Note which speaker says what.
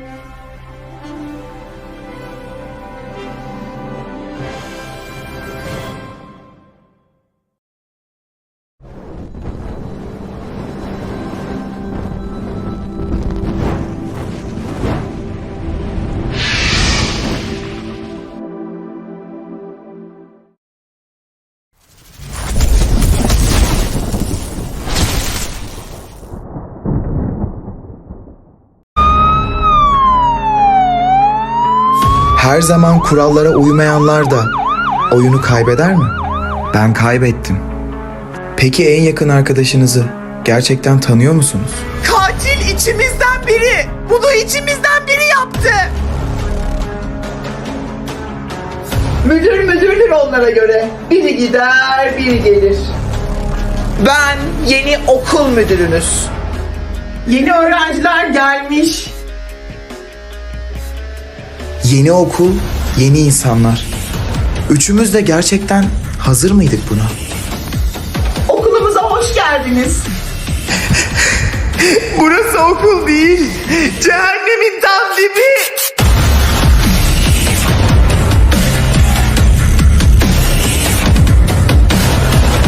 Speaker 1: Yeah. Her zaman kurallara uymayanlar da oyunu kaybeder mi? Ben kaybettim. Peki en yakın arkadaşınızı gerçekten tanıyor musunuz?
Speaker 2: Katil içimizden biri. Bunu içimizden biri yaptı. Müdür müdürdür onlara göre. Biri gider, biri gelir. Ben yeni okul müdürünüz. Yeni öğrenciler gelmiş.
Speaker 1: Yeni okul, yeni insanlar. Üçümüz de gerçekten hazır mıydık buna?
Speaker 2: Okulumuza hoş geldiniz. Burası okul değil. Cehennemin tam